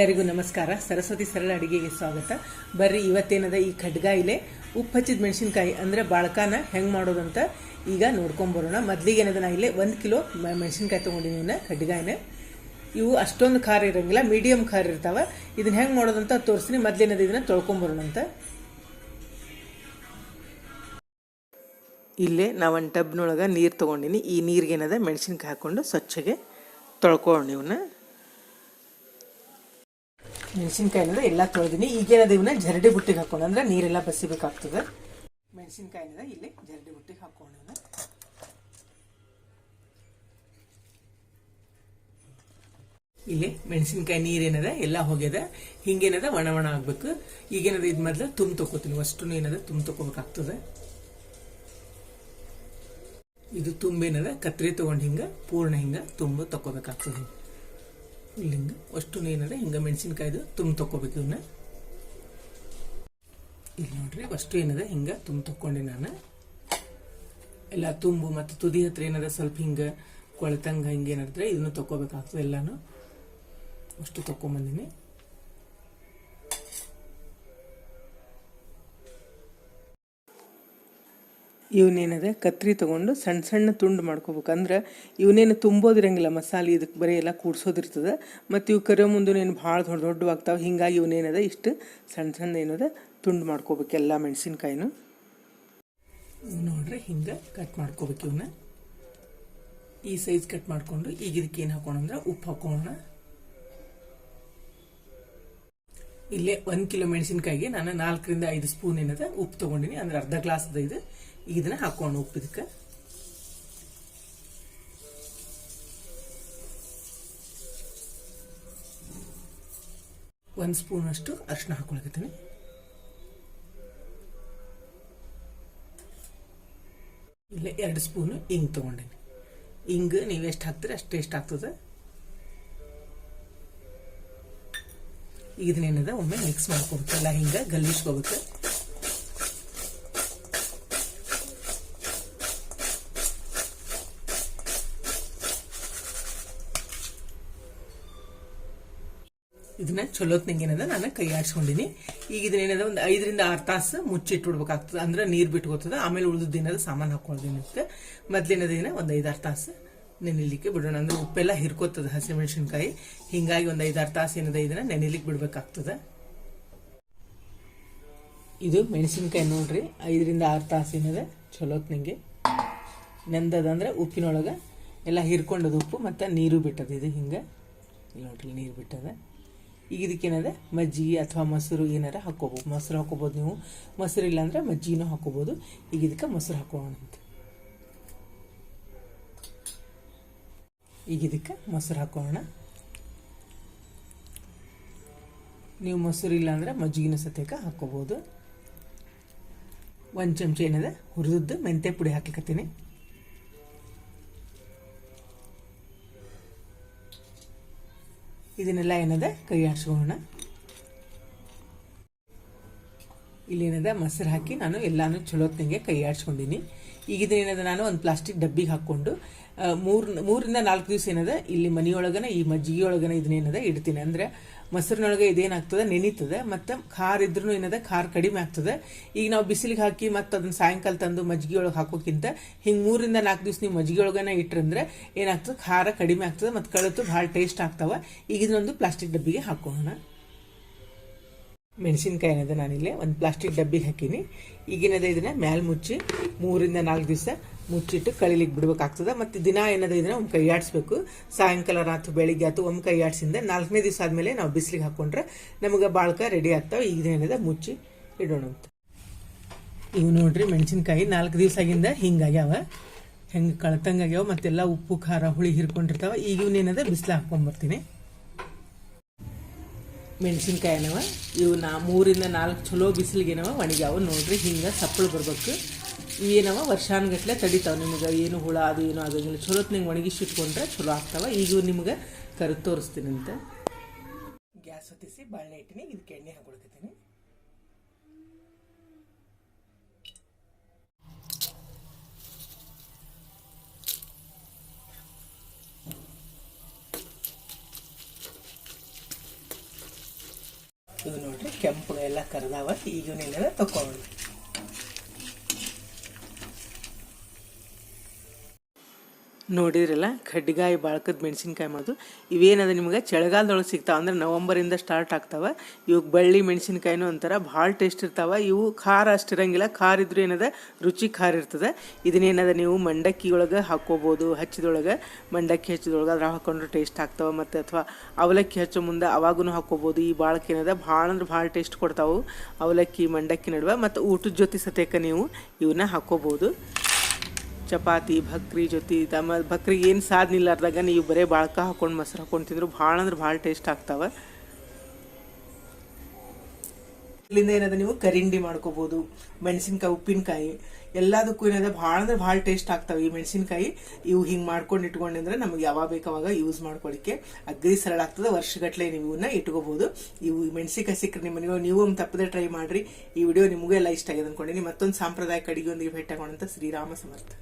ಎಲ್ಲರಿಗೂ ನಮಸ್ಕಾರ. ಸರಸ್ವತಿ ಸರಳ ಅಡುಗೆಗೆ ಸ್ವಾಗತ. ಬರ್ರಿ, ಇವತ್ತೇನದ ಈ ಖಡ್ಗಾಯಿಲೆ? ಉಪ್ಪು ಹಚ್ಚಿದ ಮೆಣಸಿನ್ಕಾಯಿ ಅಂದ್ರೆ ಬಾಳ್ಕಾನ ಹೆಂಗ್ ಮಾಡೋದಂತ ಈಗ ನೋಡ್ಕೊಂಬರೋಣ ಮೊದ್ಲಿಗೆ ಏನದ ನಾ ಇಲ್ಲೇ ಒಂದು ಕಿಲೋ ಮೆಣಸಿನ್ಕಾಯಿ ಇವನ್ನ ಖಡ್ಗಾಯಿನ ಇವು ಅಷ್ಟೊಂದು ಖಾರ ಇರಂಗಿಲ್ಲ ಮೀಡಿಯಂ ಖಾರ ಇರ್ತಾವ. ಇದನ್ನ ಹೆಂಗ್ ಮಾಡೋದಂತ ತೋರಿಸ್ತೀನಿ ಮೊದ್ಲೇನದ ಇದನ್ನ ತೊಳ್ಕೊಂಬರೋಣ ಅಂತ. ಇಲ್ಲೇ ನಾವು ಒಂದು ಟಬ್ನೊಳಗೆ ನೀರು ತೊಗೊಂಡಿನಿ. ಈ ನೀರಿಗೆ ಏನದ ಮೆಣಸಿನ್ಕಾಯಿ ಹಾಕ್ಕೊಂಡು ಸ್ವಚ್ಛಗೆ ತೊಳ್ಕೊಳ್ಳೋಣ ಇವನ್ನ ಮೆಣಸಿನ್ಕಾಯಿನದ ಎಲ್ಲ ತೊಳೆದಿನಿ. ಈಗೇನದ ಇವನ್ನ ಜರಡಿ ಬುಟ್ಟಿಗೆ ಹಾಕೋಣ. ಅಂದ್ರೆ ನೀರೆಲ್ಲ ಬಸಿಬೇಕಾಗ್ತದೆ ಮೆಣಸಿನ್ಕಾಯಿನ ಇಲ್ಲಿ ಜರಡಿ ಬುಟ್ಟಿಗೆ ಹಾಕೋಣ ಇಲ್ಲಿ ಮೆಣಸಿನ್ಕಾಯಿ ನೀರೇನದ? ಎಲ್ಲ ಹೋಗ್ಯದ. ಹಿಂಗೇನದ? ಒಣ ಒಣ ಆಗ್ಬೇಕು. ಈಗೇನದ? ಇದ್ ಮೊದ್ಲು ತುಂಬ ತಗೋತೀನಿ ಅಷ್ಟು ಏನದ? ತುಂಬ ತಗೋಬೇಕಾಗ್ತದೆ ಇದು ತುಂಬೇನದ? ಕತ್ರಿ ತಗೊಂಡು ಹಿಂಗ, ಪೂರ್ಣ ಹಿಂಗ ತುಂಬ ತಕೋಬೇಕಾಗ್ತದೆ ಇಲ್ಲಿ ಹಿಂಗೆ ಅಷ್ಟು ಏನದ ಹಿಂಗ ಮೆಣಸಿನ್ಕಾಯ್ದು ತುಂಬ ತಕ್ಕೋಬೇಕು ಇವನ್ನ ಇಲ್ಲಿ ನೋಡ್ರಿ ಅಷ್ಟು ಏನದ, ಹಿಂಗ ತುಂಬ ತೊಕೊಂಡೆ ನಾನು. ಎಲ್ಲ ತುಂಬು ಮತ್ತು ತುದಿ ಹತ್ರ ಏನದ, ಸ್ವಲ್ಪ ಹಿಂಗ ಕೊಳತಂಗ ಹಿಂಗೆ ಏನಾದ್ರೆ ಇದನ್ನು ತಕೋಬೇಕಾಗ್ತದೆ ಎಲ್ಲಾನು. ಅಷ್ಟು ತಕೊಂಬಂದಿನಿ ಇವನೇನದ, ಕತ್ರಿ ತಗೊಂಡು ಸಣ್ಣ ಸಣ್ಣ ತುಂಡು ಮಾಡ್ಕೋಬೇಕಂದ್ರೆ ಇವನೇನು ತುಂಬೋದಿರಂಗಿಲ್ಲ, ಮಸಾಲೆ ಇದಕ್ಕೆ ಬರೀ ಎಲ್ಲ ಕೂಡ್ಸೋದಿರ್ತದೆ. ಮತ್ತು ಇವು ಕರಿಯೋ ಏನು ಭಾಳ ದೊಡ್ಡ ದೊಡ್ಡವಾಗ್ತಾವೆ. ಹಿಂಗಾಗಿ ಇವನೇನದ, ಇಷ್ಟು ಸಣ್ಣ ಸಣ್ಣ ಏನದ, ತುಂಡು ಮಾಡ್ಕೋಬೇಕು ಎಲ್ಲ ಮೆಣಸಿನ್ಕಾಯಿನು. ನೋಡ್ರಿ, ಹಿಂಗೆ ಕಟ್ ಮಾಡ್ಕೋಬೇಕು ಇವನ್ನ ಈ ಸೈಜ್ ಕಟ್ ಮಾಡಿಕೊಂಡು ಈಗ ಇದಕ್ಕೆ ಏನು ಹಾಕೋಣ ಅಂದ್ರೆ ಉಪ್ಪು ಹಾಕೋಣ. ಇಲ್ಲೇ ಒಂದು ಕಿಲೋ ಮೆಣಸಿನ್ಕಾಯಿಗೆ ನಾನು ನಾಲ್ಕರಿಂದ ಐದು ಸ್ಪೂನ್ ಏನದ, ಉಪ್ಪು ತೊಗೊಂಡಿನಿ. ಅಂದ್ರೆ ಅರ್ಧ ಗ್ಲಾಸ್ ಅದ ಇದು. ಇದನ್ನ ಹಾಕೋಣ ಉಪ್ಪು ಇದಕ್ಕೆ ಒಂದು ಸ್ಪೂನ್ ಅಷ್ಟು ಅರಿಶಿನ ಹಾಕೊಳಕತ್ತೀನಿ. ಇಲ್ಲ ಎರಡು ಸ್ಪೂನು ಇಂಗ್ ತಗೊಂಡಿನಿ. ಇಂಗ್ ನೀವು ಎಷ್ಟು ಹಾಕ್ತೀರಿ ಅಷ್ಟು ಟೇಸ್ಟ್ ಆಗ್ತದೆ? ಇದನ್ನೇನದ ಒಮ್ಮೆ ಮಿಕ್ಸ್ ಮಾಡ್ಕೊಬೇಕು. ಎಲ್ಲ ಹಿಂಗೆ ಗಲ್ಲಿಸ್ಕೋಬೇಕು. ಇದನ್ನ ಚಲೋತ್ನಂಗೆ ಏನದ, ನಾನು ಕೈ ಆಡ್ಸ್ಕೊಂಡಿನಿ. ಈಗ ಇದನ್ನ ಏನದ, ಒಂದು ಐದರಿಂದ ಆರು ತಾಸು ಮುಚ್ಚಿಟ್ಬಿಡ್ಬೇಕಾಗ್ತದೆ ಅಂದ್ರೆ ನೀರು ಬಿಟ್ಕೋತದ ಆಮೇಲೆ ಉಳಿದ ಏನದ ಸಾಮಾನು ಹಾಕೊಳ್ಳೋದೇನಕ್ಕೆ ಮೊದ್ಲೇನದ ಏನ ಒಂದು ಐದಾರು ತಾಸು ನೆನಿಲಿಕ್ಕೆ ಬಿಡೋಣ. ಅಂದ್ರೆ ಉಪ್ಪೆಲ್ಲ ಹಿರ್ಕೋತದ ಹಸಿಮೆಣಸಿನ್ಕಾಯಿ. ಹಿಂಗಾಗಿ ಒಂದು ಐದಾರು ತಾಸು ಏನದ ಇದನ್ನ ನೆನಿಲಿಕ್ಕೆ ಬಿಡ್ಬೇಕಾಗ್ತದ. ಇದು ಮೆಣಸಿನ್ಕಾಯಿ ನೋಡ್ರಿ. ಐದರಿಂದ ಆರು ತಾಸು ಏನದ ನೆಂದದ ಅಂದ್ರೆ ಉಪ್ಪಿನೊಳಗೆ ಎಲ್ಲ ಹಿರ್ಕೊಂಡದ ಉಪ್ಪು, ಮತ್ತು ನೀರು ಬಿಟ್ಟದ ಇದು ಹಿಂಗೆ. ನೋಡ್ರಿ, ನೀರು ಬಿಟ್ಟದ. ಈಗ ಇದಕ್ಕೇನದೆ ಮಜ್ಜಿ ಅಥವಾ ಮೊಸರು ಏನಾರ ಹಾಕೋಬೋದು ಮೊಸರು ಹಾಕೋಬೋದು ನೀವು. ಮೊಸರು ಇಲ್ಲ ಅಂದ್ರೆ ಮಜ್ಜಿಗೆನೂ ಹಾಕೋಬೋದು ಈಗ ಇದಕ್ಕೆ ಮೊಸರು ಹಾಕೋಣ ಅಂತ. ಈಗ ಇದಕ್ಕೆ ಮೊಸರು ಹಾಕೋಣ. ನೀವು ಮೊಸರು ಇಲ್ಲ ಅಂದ್ರೆ ಮಜ್ಜಿಗೆನ ಸತ್ಯಕ್ಕೆ ಹಾಕೋಬೋದು ಒಂದು ಚಮಚ ಏನಿದೆ ಹುರಿದದ್ದು ಮೆಂತೆ ಪುಡಿ ಹಾಕ್ಲಿಕತ್ತೀನಿ. ಇದನ್ನೆಲ್ಲ ಏನದ ಕೈ ಇಲ್ಲಿ ಇಲ್ಲೇನದ ಮೊಸರು ಹಾಕಿ ನಾನು ಎಲ್ಲಾನು ಚಲೋತ್ನಂಗೆ ಕೈ ಆಡ್ಸ್ಕೊಂಡಿನಿ ಈಗ ಇದನ್ನೇನದ ನಾನು ಒಂದು ಪ್ಲಾಸ್ಟಿಕ್ ಡಬ್ಬಿಗೆ ಹಾಕ್ಕೊಂಡು ಮೂರ್, ಮೂರಿಂದ ನಾಲ್ಕು ದಿವಸ ಏನದ, ಇಲ್ಲಿ ಮನೆಯೊಳಗನ, ಈ ಮಜ್ಜಿಗೆ ಒಳಗನ ಇದನ್ನೇನದ ಇಡ್ತೀನಿ. ಅಂದ್ರೆ ಮೊಸರಿನೊಳಗೆ ಇದೇನಾಗ್ತದೆ? ನೆನೀತದೆ. ಮತ್ತು ಖಾರ ಇದ್ರೂ ಏನದ? ಖಾರ ಕಡಿಮೆ ಆಗ್ತದೆ. ಈಗ ನಾವು ಬಿಸಿಲಿಗೆ ಹಾಕಿ ಮತ್ತು ಅದನ್ನ ಸಾಯಂಕಾಲ ತಂದು ಮಜ್ಜಿಗೆ ಒಳಗೆ ಹಾಕೋಕ್ಕಿಂತ ಹಿಂಗೆ ಮೂರಿಂದ ನಾಲ್ಕು ದಿವಸ ನೀವು ಮಜ್ಜಿಗೆ ಒಳಗನ ಇಟ್ರಂದ್ರೆ ಏನಾಗ್ತದೆ? ಖಾರ ಕಡಿಮೆ ಆಗ್ತದೆ, ಮತ್ತು ಕಳತು ಭಾಳ ಟೇಸ್ಟ್ ಆಗ್ತಾವ. ಈಗ ಇದನ್ನೊಂದು ಪ್ಲಾಸ್ಟಿಕ್ ಡಬ್ಬಿಗೆ ಹಾಕೋಣ. ಮೆಣಸಿನ್ಕಾಯಿ ಏನದ ನಾನಿಲ್ಲಿ ಒಂದು ಪ್ಲಾಸ್ಟಿಕ್ ಡಬ್ಬಿಗೆ ಹಾಕೀನಿ. ಈಗಿನದ ಇದನ್ನ ಮ್ಯಾಲ್ ಮುಚ್ಚಿ ಮೂರಿಂದ ನಾಲ್ಕು ದಿವಸ ಮುಚ್ಚಿಟ್ಟು ಕಳಿಲಿಕ್ಕೆ ಬಿಡ್ಬೇಕಾಗ್ತದೆ. ಮತ್ತು ದಿನ ಏನದ ಇದನ್ನ ಒಮ್ಮೆ ಕೈ ಆಡಿಸ್ಬೇಕು. ಸಾಯಂಕಾಲ ರಾತ್ರಿ ಬೆಳಿಗ್ಗೆ ಆತು ಒಮ್ಮೆ ಕೈ ಆಡಿಸಿಂದ ನಾಲ್ಕನೇ ದಿವಸ ಆದಮೇಲೆ ನಾವು ಬಿಸಿಲಿಗೆ ಹಾಕೊಂಡ್ರೆ ನಮಗೆ ಬಾಳ್ಕ ರೆಡಿ ಆಗ್ತಾವೆ. ಈಗ ಏನದ ಮುಚ್ಚಿ ಇಡೋಣ ಅಂತ. ಇವು ನೋಡ್ರಿ ಮೆಣಸಿನ್ಕಾಯಿ ನಾಲ್ಕು ದಿವಸ ಆಗಿಂದ ಹಿಂಗಾಗ್ಯಾವ ಹೆಂಗೆ ಕಳ್ತಂಗಾಗ್ಯಾವ ಮತ್ತೆಲ್ಲ ಉಪ್ಪು, ಖಾರ, ಹುಳಿ ಹಿರ್ಕೊಂಡಿರ್ತಾವ. ಈಗ ಇವನ್ನೇನದ ಬಿಸಿಲು ಹಾಕೊಂಡ್ಬರ್ತೀನಿ ಮೆಣಸಿನ್ಕಾಯಿ ಏನವ ಇವು ನಾ ಮೂರಿಂದ ನಾಲ್ಕು ಚಲೋ ಬಿಸಿಲಿಗೆನವ, ಒಣಗ್ಯಾವ. ನೋಡ್ರಿ, ಹಿಂಗೆ ಸಪ್ಪಳು ಬರ್ಬೇಕು. ಏನವ ವರ್ಷಾನುಗಟ್ಲೆ ತಡಿತಾವೆ ನಿಮಗೆ. ಏನು ಹುಳ, ಅದು ಏನು ಆಗೋದಿಲ್ಲ ಚಲೋತ್ ಒಣಗಿಸಿ ಇಟ್ಕೊಂಡ್ರೆ ಚಲೋ ಆಗ್ತಾವ. ಈಗ ನಿಮ್ಗೆ ಕರು ತೋರಿಸ್ತೀನಿ ಅಂತ ಗ್ಯಾಸ್ ಹೊತ್ತಿಸಿ ಬಾಳೆ ಇಟ್ಟಿನಿ ಇದಕ್ಕೆ ಎಣ್ಣೆ ಇದು ನೋಡ್ರಿ ಕೆಂಪು ಎಲ್ಲ ಕರ್ದಾವ ಈಗ ನೀನು ತಗೊಂಡು ನೋಡಿದ್ರಲ್ಲ ಕಡ್ಡಿಗಾಯಿ ಬಾಳ್ಕದ ಮೆಣಸಿನ್ಕಾಯಿ ಮಾಡೋದು. ಇವೇನದ ನಿಮ್ಗೆ? ಚಳಿಗಾಲದೊಳಗೆ ಸಿಗ್ತಾವ ಅಂದ್ರೆ ನವಂಬರಿಂದ ಸ್ಟಾರ್ಟ್ ಆಗ್ತಾವೆ. ಇವು ಬಳ್ಳಿ ಮೆಣಸಿನ್ಕಾಯಿನೂ ಒಂಥರ ಭಾಳ ಟೇಸ್ಟ್ ಇರ್ತಾವೆ. ಇವು ಖಾರ ಅಷ್ಟು ಇರಂಗಿಲ್ಲ. ಖಾರ ಇದ್ರೂ ಏನದ? ರುಚಿ ಖಾರ ಇರ್ತದೆ. ಇದನ್ನೇನದ ನೀವು ಮಂಡಕ್ಕಿ ಒಳಗೆ ಹಾಕ್ಕೋಬೋದು ಹಚ್ಚಿದೊಳಗೆ ಮಂಡಕ್ಕಿ ಹಚ್ಚಿದೊಳಗೆ ಅದ್ರಾಗ ಹಾಕೊಂಡ್ರೆ ಟೇಸ್ಟ್ ಆಗ್ತಾವೆ. ಮತ್ತು ಅಥವಾ ಅವಲಕ್ಕಿ ಹಚ್ಚೋ ಮುಂದೆ ಅವಾಗೂ ಹಾಕ್ಕೋಬೋದು. ಈ ಬಾಳಕ್ಕೆ ಭಾಳ ಅಂದ್ರೆ ಭಾಳ ಟೇಸ್ಟ್ ಕೊಡ್ತಾವೆ. ಅವಲಕ್ಕಿ, ಮಂಡಕ್ಕಿ ನಡುವೆ. ಮತ್ತು ಊಟದ ಜೊತೆ ಸತೇಕ ನೀವು ಇವನ್ನ ಹಾಕ್ಕೋಬೋದು. ಚಪಾತಿ, ಭಕ್ರಿ ಜೊತೆ ತಮ್ಮ ಭಕ್ರಿ ಏನು ಸಾಧ್ನಿಲ್ಲಾರ್ದಾಗ ನೀವು ಬರೀ ಬಾಳ್ಕ ಹಾಕೊಂಡು ಮೊಸರು ಹಾಕೊಂಡು ತಿಂದ್ರು ಭಾಳ ಅಂದ್ರೆ ಭಾಳ ಟೇಸ್ಟ್ ಆಗ್ತಾವೆ. ಇಲ್ಲಿಂದ ಏನದ ನೀವು ಕರಿಂಡಿ ಮಾಡ್ಕೋಬಹುದು ಮೆಣಸಿನ್ಕಾಯಿ, ಉಪ್ಪಿನಕಾಯಿ, ಎಲ್ಲದಕ್ಕೂ ಏನದ ಭಾಳ ಅಂದ್ರೆ ಭಾಳ ಟೇಸ್ಟ್ ಆಗ್ತಾವೆ. ಈ ಮೆಣಸಿನ್ಕಾಯಿ ಇವು ಹಿಂಗೆ ಮಾಡ್ಕೊಂಡು ಇಟ್ಕೊಂಡ್ರೆ ನಮಗೆ ಯಾವಾಗ ಬೇಕಾವಾಗ ಯೂಸ್ ಮಾಡ್ಕೊಳ್ಳಿಕ್ಕೆ ಅಗ್ರಿ ಸರಳ ಆಗ್ತದೆ. ವರ್ಷಗಟ್ಟಲೆ ನೀವು ಇವನ್ನ ಇಟ್ಕೋಬಹುದು ಇವು ಮೆಣಸಿನ್ಕಾಯಿ ಸಿಕ್ಕರೆ ನಿಮ್ಮ ನೀವು ನೀವು ಒಂದು ತಪ್ಪದೆ ಟ್ರೈ ಮಾಡ್ರಿ. ಈ ವಿಡಿಯೋ ನಿಮಗೂ ಎಲ್ಲ ಇಷ್ಟ ಆಗಿದೆ ಅನ್ಕೊಂಡಿನಿ. ಮತ್ತೊಂದು ಸಾಂಪ್ರದಾಯಿಕ ಅಡಿಗೆಯೊಂದಿಗೆ ಭೇಟಿ ಆಗೋಣಂತ ಶ್ರೀರಾಮ ಸಮರ್ಥ.